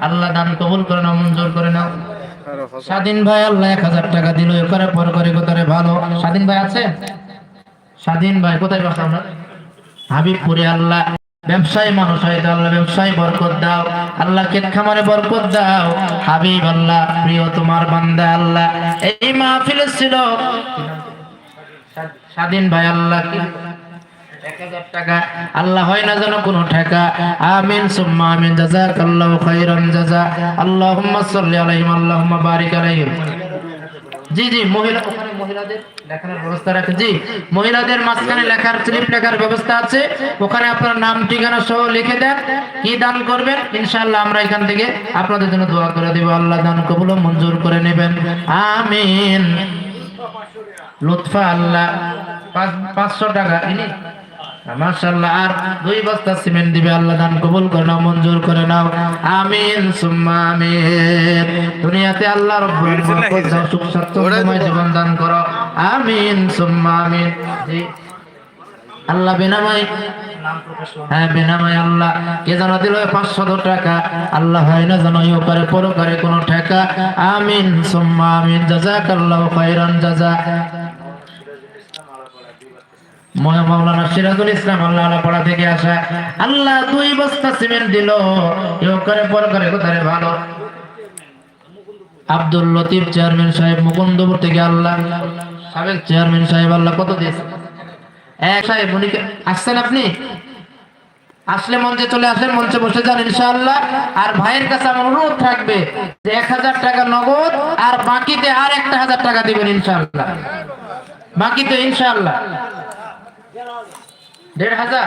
আল্লাহ দান হাবিবপুরে আল্লাহ, ব্যবসায়ী মানুষ হয় আল্লাহ ব্যবসায়ী বরকত দাও। আল্লাহ ক্ষেত খামারে বরকত দাও। হাবিব আল্লাহ, প্রিয় তোমার বান্দা আল্লাহ। এই মাহফিল ছিল। স্বাধীন ভাই আল্লাহ ওখানে আপনার নাম, ঠিকানা সহ লিখে দেন। কি দান করবেন? ইনশাআল্লাহ আমরা এখান থেকে আপনাদের জন্য দোয়া করে দিব। আল্লাহ দান কবুল মঞ্জুর করে নেবেন। আমিন। লুৎফা আল্লাহ। পাঁচ- পাঁচশো টাকা মাশাআল্লাহ আর দুই বস্তা সিমেন্ট দিবে আল্লাহ দান কবুল করে নাও মঞ্জুর করে নাও। আমিন সুম্মা আমিন। দুনিয়াতে আল্লাহ রব্বুল বরকত দাও সুখ স্বাচ্ছন্দ্যময় জীবন দান করো। আমিন সুম্মা আমিন। আল্লাহ বিনাময় হ্যাঁ বিনাময় আল্লাহ। কে জানা দিল পাঁচশো টাকা আল্লাহ হয় না জানো ইও করে পরো করে কোনো টাকা আমিন সুম্মা আমিন। জাজাকাল্লাহু খাইরান মহা আপনি? আসলে মঞ্চে চলে আসেন, মঞ্চে বসে যান ইনশাআল্লাহ। আর ভাইয়ের কাছে আমার অনুরোধ থাকবে যে এক হাজার টাকা নগদ, আর বাকিতে আর একটা হাজার টাকা দিবেন ইনশাআল্লাহ। বাকিতে ইনশাআল্লাহ। দেড় হাজার?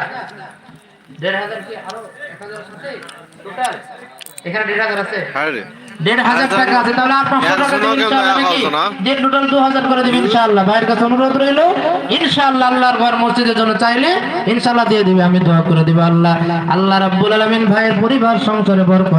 দেড় হাজার কি আরও এক হাজার আছে? টোটাল এখানে দেড় হাজার আছে? দেড় হাজার টাকা আছে তাহলে আর পাঁচশো টাকা ইনশাআল্লাহ দেড় টোটাল দু হাজার করে দিবেন ইনশাআল্লাহ। ভাইয়ের কাছে অনুরোধ রইল ইনশাআল্লাহ আল্লাহর ঘর মসজিদের জন্য চাইলে ইনশাআল্লাহ দিয়ে দিবে আমি দোয়া করে দিব আল্লাহ। আল্লাহ রাব্বুল আলামিন ভাইয়ের পরিবার সংসারে বরকত।